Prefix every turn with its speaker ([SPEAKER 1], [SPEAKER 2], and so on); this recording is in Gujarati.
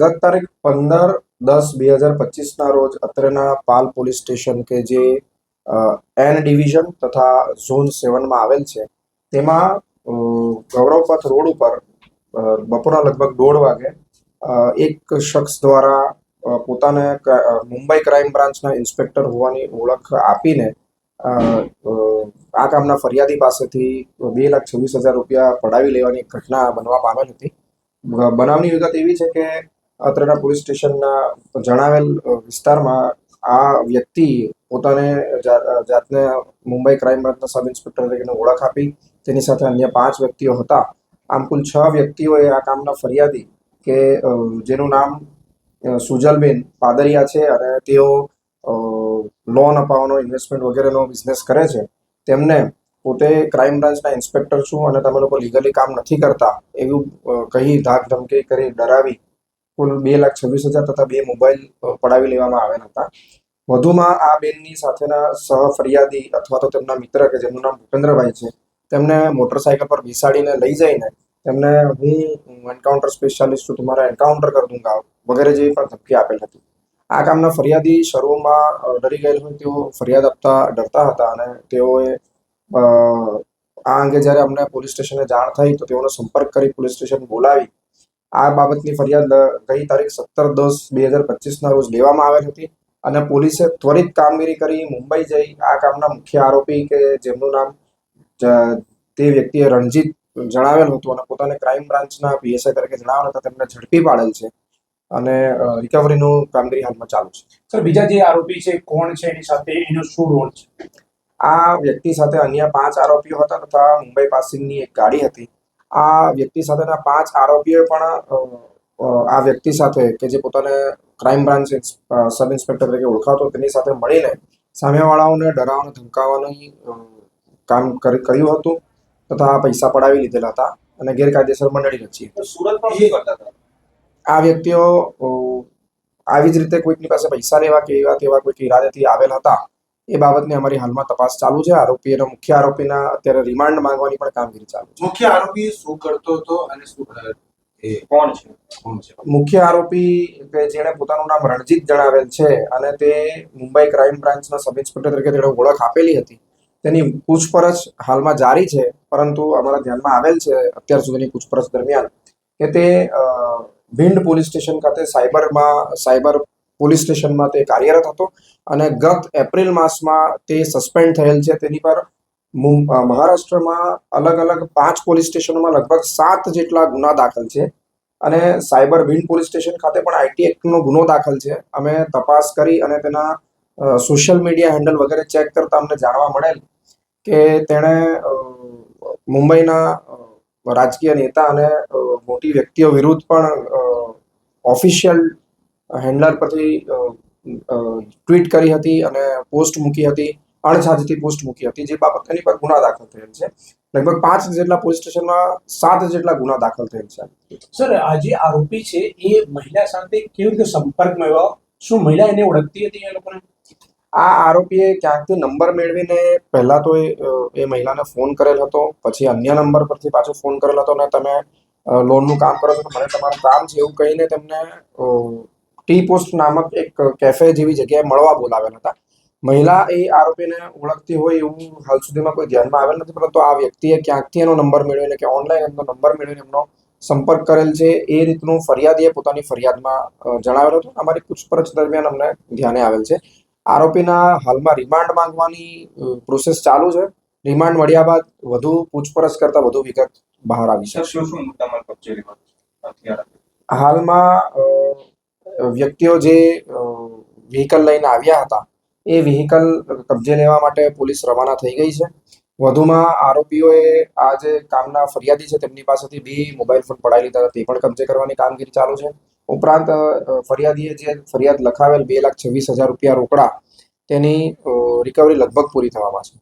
[SPEAKER 1] ગત તારીખ પંદર દસ બે હજાર પચીસના રોજ અત્રેના પાલ પોલીસ સ્ટેશન કે જે એન ડિવિઝન તથા ઝોન સેવનમાં આવેલ છે, તેમાં ગૌરવપથ રોડ ઉપર બપોરના લગભગ દોઢ વાગે એક શખ્સ દ્વારા પોતાને મુંબઈ ક્રાઇમ બ્રાન્ચના ઇન્સ્પેક્ટર હોવાની ઓળખ આપીને આ કામના ફરિયાદી પાસેથી બે લાખ છવ્વીસ હજાર રૂપિયા પડાવી લેવાની ઘટના બનવા પામેલ હતી. બનાવની વિગત એવી છે કે અત્રેના પોલીસ સ્ટેશનના જણાવેલ વિસ્તારમાં આ વ્યક્તિ પોતાને જાતને મુંબઈ ક્રાઇમ બ્રાન્ચના સબ ઇન્સ્પેક્ટર તરીકે ઓળખ આપી, તેની સાથે અન્ય પાંચ વ્યક્તિઓ હતા. આમ કુલ છ વ્યક્તિઓએ આ કામના ફરિયાદી કે જેનું નામ સુજલબેન પાદરિયા છે અને તેઓ લોન અપાવવાનો, ઇન્વેસ્ટમેન્ટ વગેરેનો બિઝનેસ કરે છે. તેમને પોતે ક્રાઇમ બ્રાન્ચના ઇન્સ્પેક્ટર છું અને તમે લોકો લીગલી કામ નથી કરતા એવું કહી ધાક ધમકી કરી ડરાવી કુલ બે લાખ છવ્વીસ હજાર તથા બે મોબાઈલ પડાવી લેવામાં આવ્યા હતા. વધુમાં આ બેનની સાથેના સહ ફરિયાદી અથવા તો તેમના મિત્ર કે જેમનું નામ ભૂપેન્દ્રભાઈ છે, તેમને મોટરસાયકલ પર બેસાડીને લઈ જઈને તેમને હું એન્કાઉન્ટર સ્પેશિયાલિસ્ટ છું, તમારા એન્કાઉન્ટર કર દઉંગા વગેરે જેવી પણ ધમકી આપેલ હતી. આ કામના ફરિયાદી શરૂમાં ડરી ગયેલ હોય તેઓ ફરિયાદ આપતા, ડરતા હતા અને તેઓએ આ અંગે જ્યારે અમને પોલીસ સ્ટેશને જાણ થઈ તો તેઓનો સંપર્ક કરી પોલીસ સ્ટેશન બોલાવી. આ બાબતની ફરિયાદ ગઈ તારીખ સત્તર દસ બે હજાર પચીસના રોજ લેવામાં આવેલ હતી અને પોલીસે ત્વરિત કામગીરી કરી મુંબઈ જઈ આ કામના મુખ્ય આરોપી કે જેમનું નામ તે વ્યક્તિએ રણજીત જણાવેલ હતું અને પોતાને ક્રાઇમ બ્રાન્ચના પીએસઆઈ તરીકે જણાવેલ હતા, તેમને ઝડપી પાડેલ છે અને રિકવરીનું કામગીરી હાલમાં ચાલુ છે.
[SPEAKER 2] સર, બીજા જે આરોપી છે, કોણ છે એની સાથે, એનો શું રોલ છે?
[SPEAKER 1] આ વ્યક્તિ સાથે અન્ય પાંચ આરોપીઓ હતા તથા મુંબઈ પાસિંગની એક ગાડી હતી. આ વ્યક્તિ સાથેના પાંચ આરોપીઓ પણ આ વ્યક્તિ સાથે કે જે પોતાને ક્રાઇમ બ્રાન્ચ સબ ઇન્સ્પેક્ટર તરીકે ઓળખાતો તેની સાથે મળીને સામેવાળાઓને ડરાવવાનું, ધમકાવવાનું કામ કરી- કર્યું હતું તથા પૈસા પડાવી લીધેલા હતા અને ગેરકાયદેસર મંડળી રચી આ વ્યક્તિઓ આવી જ રીતે કોઈકની પાસે પૈસા લેવા કે એવા તેવા કોઈક ઈરાદેથી આવેલ હતા એ બાબતની અમારી હાલમાં તપાસ ચાલુ છે. આરોપી અને મુખ્ય આરોપીના અત્યારે રિમાન્ડ માંગવાની પણ કામગીરી ચાલુ છે.
[SPEAKER 3] મુખ્ય આરોપી શું કરતો હતો અને શું કોણ છે? કોણ છે?
[SPEAKER 1] મુખ્ય આરોપી કે જેણે પોતાનું નામ રણજીત જણાવેલ છે અને તે મુંબઈ ક્રાઇમ બ્રાન્ચના સબ ઇન્સ્પેક્ટર તરીકે તેણે ઓળખ આપેલી હતી. તેની પૂછપરછ હાલમાં જારી છે પરંતુ અમારા ધ્યાનમાં આવેલ છે અત્યાર સુધીની પૂછપરછ દરમિયાન કે તે ભિંડ ભીંડ પોલીસ સ્ટેશન ખાતે સાયબરમાં સાયબર પોલીસ સ્ટેશનમાં તે કાર્યરત હતો અને ગત એપ્રિલ માસમાં તે સસ્પેન્ડ થયેલ છે. તેની પર મહારાષ્ટ્રમાં અલગ અલગ પાંચ પોલીસ સ્ટેશનોમાં લગભગ સાત જેટલા ગુના દાખલ છે અને સાયબર ભીંડ પોલીસ સ્ટેશન ખાતે પણ આઈટી એક્ટનો ગુનો દાખલ છે. અમે તપાસ કરી અને તેના સોશિયલ મીડિયા હેન્ડલ વગેરે ચેક કરતા અમને જાણવા મળેલ કે તેણે મુંબઈના રાજકીય નેતા અને મોટી વ્યક્તિઓ વિરુદ્ધ પણ ઓફિશિયલ હેન્ડલર પરથી ટ્વીટ કરી હતી અને પોસ્ટ મૂકી હતી અણછાજતી પોસ્ટ મૂકી હતી જે બાબત એની પર ગુના દાખલ થયેલ છે. લગભગ પાંચ જેટલા પોલીસ સ્ટેશનમાં સાત જેટલા ગુના દાખલ થયેલ છે.
[SPEAKER 2] સર આ જે આરોપી છે એ મહિલા સાથે કેવી રીતે સંપર્કમાં આવ્યો? શું મહિલા એને ઓળખતી હતી એ લોકોને?
[SPEAKER 1] આ આરોપીએ ક્યાંકથી નંબર મેળવીને પહેલાં તો એ એ મહિલાને ફોન કરેલ હતો પછી અન્ય નંબર પરથી પાછો ફોન કરેલ હતો ને તમે લોનનું કામ કરો છો તો મને તમારું કામ છે એવું કહીને તેમને ટી પોસ્ટ નામક એક કેફે જેવી જગ્યાએ મળવા બોલાવેલ હતા. મહિલા એ આરોપીને ઓળખતી હોય એવું હાલ સુધીમાં કોઈ ધ્યાનમાં આવેલ નથી પરંતુ આ વ્યક્તિએ ક્યાંકથી એનો નંબર મેળવીને કે ઓનલાઈન એમનો નંબર મેળવીને એમનો સંપર્ક કરેલ છે એ રીતનું ફરિયાદીએ પોતાની ફરિયાદમાં જણાવેલ હતું. અમારી પૂછપરછ દરમિયાન અમને ધ્યાને આવેલ છે. આરોપીના હાલમાં રિમાન્ડ માંગવાની પ્રોસેસ ચાલુ છે. રિમાન્ડ મળ્યા બાદ વધુ પૂછપરછ કરતા વધુ વિગત બહાર આવી
[SPEAKER 3] છે
[SPEAKER 1] હાલમાં વ્યક્તિઓ જે વ્હીકલ લઈને આવ્યા હતા, એ વ્હીકલ કબજે લેવા માટે પોલીસ રવાના થઈ ગઈ છે. વધુમાં આરોપીઓએ આ જે કામના ફરિયાદી છે, તેમની પાસેથી બે મોબાઈલ ફોન પડાવી લીધા હતા. તે પણ કબજે કરવાની કામગીરી ચાલુ છે. ઉપરાંત ફરિયાદીએ જે ફરિયાદ લખાવેલ બે લાખ છવ્વીસ હજાર રૂપિયા રોકડા, તેની રિકવરી લગભગ પૂરી થવામાં છે.